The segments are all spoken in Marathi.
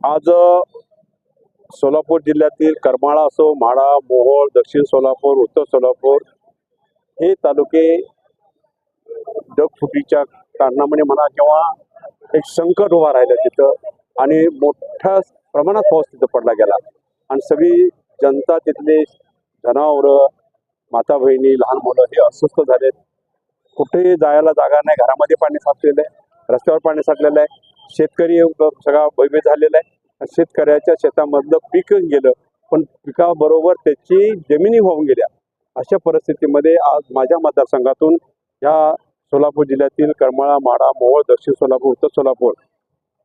आज सोलापूर जिल्ह्यातील करमाळा असो म्हाडा मोहोळ दक्षिण सोलापूर उत्तर सोलापूर हे तालुके डगफुटीच्या कारणामुळे म्हणा किंवा एक संकट उभा राहिलं तिथं आणि मोठ्या प्रमाणात पाऊस तिथं पडला गेला. आणि सगळी जनता तिथले जनावरं माता बहिणी लहान मुलं हे अस्वस्थ झालेत. कुठेही जायला जागा नाही. घरामध्ये पाणी साचलेलं आहे रस्त्यावर पाणी साठलेलं आहे. शेतकरी सगळा भयभीत झालेला आहे. आणि शेतकऱ्याच्या शेतामधलं पीक गेलं पण पिकाबरोबर त्याची जमिनी होऊन गेल्या. अशा परिस्थितीमध्ये आज माझ्या मतदारसंघातून ह्या सोलापूर जिल्ह्यातील करमाळा माडा मोहोळ दक्षिण सोलापूर उत्तर सोलापूर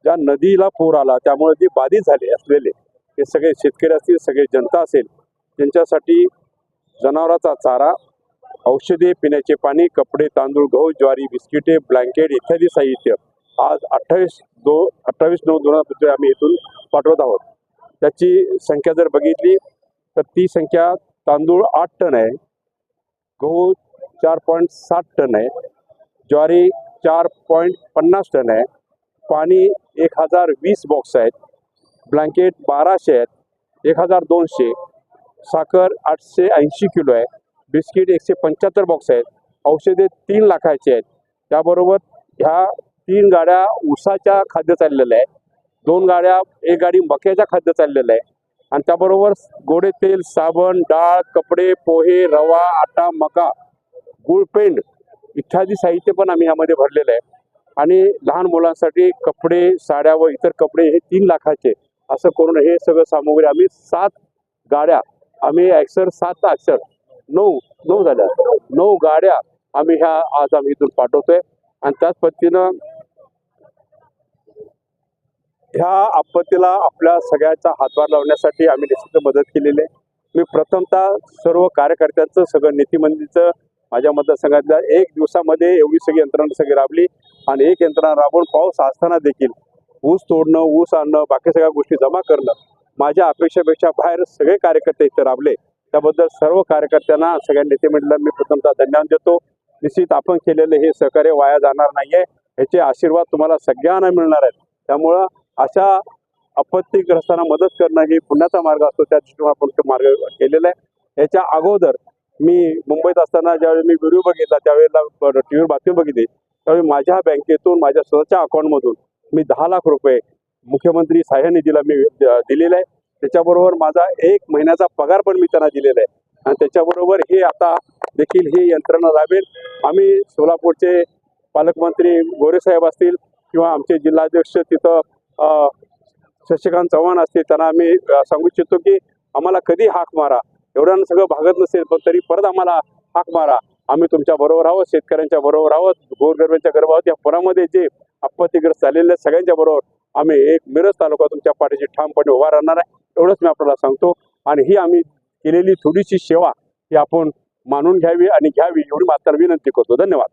ज्या नदीला पूर आला त्यामुळे जे बाधित झाले असलेले हे सगळे शेतकरी असतील सगळे जनता असेल त्यांच्यासाठी जनावराचा चारा औषधे पिण्याचे पाणी कपडे तांदूळ गहू ज्वारी बिस्किटे ब्लँकेट इत्यादी साहित्य आज अठ्ठावीस दो अठ्ठावीस नऊ दोन हजार पंचवीस आम्ही इथून पाठवत आहोत. त्याची संख्या जर बघितली तर ती संख्या तांदूळ आठ टन आहे गहू चार पॉईंट सात टन आहे ज्वारी चार पॉईंट पन्नास टन आहे पाणी एक हजार वीस बॉक्स आहेत ब्लँकेट बाराशे आहेत एक हजार दोनशे साखर आठशे ऐंशी किलो आहे बिस्किट एकशे पंच्याहत्तर बॉक्स आहेत औषधे तीन लाखाचे आहेत. त्याबरोबर ह्या तीन गाड्या ऊसाच्या खाद्य चाललेल्या आहे दोन गाड्या एक गाडी मक्याच्या खाद्य चाललेलं आहे आणि त्याबरोबर गोडे तेल साबण डाळ कपडे पोहे रवा आटा मका गुळपेंड इत्यादी साहित्य पण आम्ही यामध्ये भरलेलं आहे. आणि लहान मुलांसाठी कपडे साड्या व इतर कपडे हे तीन लाखाचे असं करून हे सगळं सामुग्री आम्ही सात गाड्या आम्ही अक्षर सात अक्षर नऊ नऊ झाल्या. नऊ गाड्या आम्ही ह्या आज आम्ही इथून पाठवतोय. आणि त्याच पद्धतीनं ह्या आपत्तीला आपल्या सगळ्याचा हातभार लावण्यासाठी आम्ही निश्चित मदत केलेली आहे. मी प्रथमतः सर्व कार्यकर्त्यांचं सगळं नीतिमंडळीचं माझ्या मतदारसंघातल्या एक दिवसामध्ये एवढी सगळी यंत्रणा सगळी राबली आणि एक यंत्रणा राबवून पाऊस असताना देखील ऊस तोडणं ऊस आणणं बाकी सगळ्या गोष्टी जमा करणं माझ्या अपेक्षेपेक्षा बाहेर सगळे कार्यकर्ते इथे राबले. त्याबद्दल सर्व कार्यकर्त्यांना सगळ्या नेतेमंडळांना मी प्रथमतः धन्यवाद देतो. निश्चित आपण केलेले हे सहकार्य वाया जाणार नाही आहे ह्याचे आशीर्वाद तुम्हाला सगळ्यांना मिळणार आहेत. त्यामुळं अशा आपत्तीग्रस्तांना मदत करणं ही पुण्याचा मार्ग असतो त्या दृष्टीने आपण तो मार्ग केलेला आहे. याच्या अगोदर मी मुंबईत असताना ज्यावेळी मी व्हिडिओ बघितला त्यावेळेला टी व्हीवर बातमी बघितली त्यावेळी माझ्या बँकेतून माझ्या स्वतःच्या अकाउंटमधून मी दहा लाख रुपये मुख्यमंत्री सहाय्य निधीला मी द- दिलेला आहे. त्याच्याबरोबर माझा एक महिन्याचा पगार पण मी त्यांना दिलेला आहे. आणि त्याच्याबरोबर हे आता देखील ही यंत्रणा राबेल. आम्ही सोलापूरचे पालकमंत्री गोरे साहेब असतील किंवा आमचे जिल्हाध्यक्ष तिथं शशिकांत चव्हाण असतील त्यांना आम्ही सांगू इच्छितो की आम्हाला कधी हाक मारा. एवढ्यानं सगळं भागत नसेल पण तरी परत आम्हाला हाक मारा. आम्ही तुमच्या बरोबर आहोत शेतकऱ्यांच्या बरोबर आहोत गोरगरबांच्या बरोबर आहोत या पुरामध्ये जे आपत्तीग्रस्त झालेले आहेत, सगळ्यांच्या बरोबर आम्ही एक मिरज तालुका तुमच्या पाठीशी ठामपणे उभा राहणार आहे एवढंच मी आपल्याला सांगतो. आणि ही आम्ही केलेली थोडीशी सेवा ही आपण मानून घ्यावी आणि घ्यावी एवढी मात्र विनंती करतो. धन्यवाद.